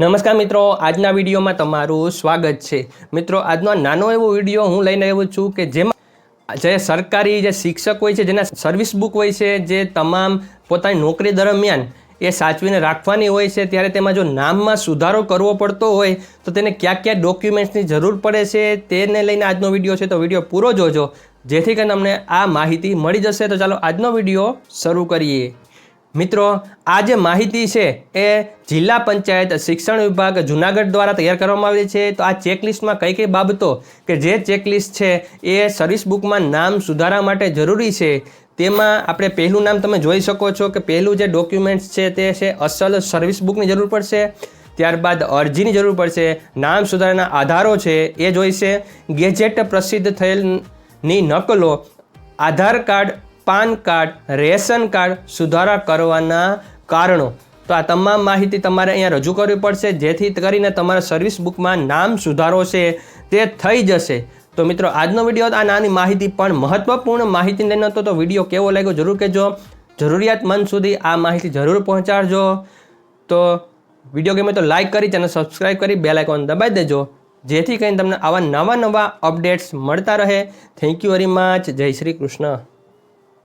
નમસ્કાર મિત્રો, આજના વિડીયોમાં તમારું સ્વાગત છે. મિત્રો, આજનો નાનો એવો વીડિયો હું લઈને આવ્યો છું કે જેમાં જે સરકારી જે શિક્ષક હોય છે, જેના સર્વિસ બુક હોય છે, જે તમામ પોતાની નોકરી દરમિયાન એ સાચવીને રાખવાની હોય છે, ત્યારે તેમાં જો નામમાં સુધારો કરવો પડતો હોય, તો તેને કયા કયા ડોક્યુમેન્ટ્સની જરૂર પડે છે, તેને લઈને આજનો વીડિયો છે, તો વીડિયો પૂરો જોજો. જેથી કરીને તમને આ માહિતી મળી જશે. તો ચાલો આજનો વીડિયો શરૂ કરીએ. મિત્રો, આ જે માહિતી છે એ જિલ્લા પંચાયત શિક્ષણ વિભાગ જુનાગઢ દ્વારા તૈયાર કરવામાં આવી છે. તો આ ચેકલિસ્ટમાં કઈ કઈ બાબતો કે જે ચેકલિસ્ટ છે એ સર્વિસ બુકમાં નામ સુધારા માટે જરૂરી છે, તેમાં આપણે પહેલું નામ તમે જોઈ શકો છો કે પહેલું જે ડોક્યુમેન્ટ્સ છે તે છે અસલ સર્વિસ બુકની જરૂર પડશે, ત્યારબાદ અરજીની જરૂર પડશે, નામ સુધારાના આધારો છે એ જોઈશે, ગેજેટ પ્રસિદ્ધ થયેલની નકલો, Aadhaar card PAN card, ration card સુધારા કરવાના કારણો. તો આ તમામ માહિતી તમારે અહીંયા રજૂ કરવી પડશે, જેથી કરીને તમારા સર્વિસ બુકમાં નામ સુધારો છે તે થઈ જશે. તો મિત્રો, આજનો વીડિયો આ નાની માહિતી પણ મહત્વપૂર્ણ માહિતી લઈને હતો, તો વીડિયો કેવો લાગ્યો જરૂર કહેજો. જરૂરિયાતમંદ સુધી આ માહિતી જરૂર પહોંચાડજો. તો વીડિયો ગમે તો લાઇક કરી, ચેનલ સબસ્ક્રાઇબ કરી, બેલ આઇકોન દબાવી દેજો, જેથી કરીને તમને આવા નવા નવા અપડેટ્સ મળતા રહે. Thank you very much. જય શ્રી કૃષ્ણ.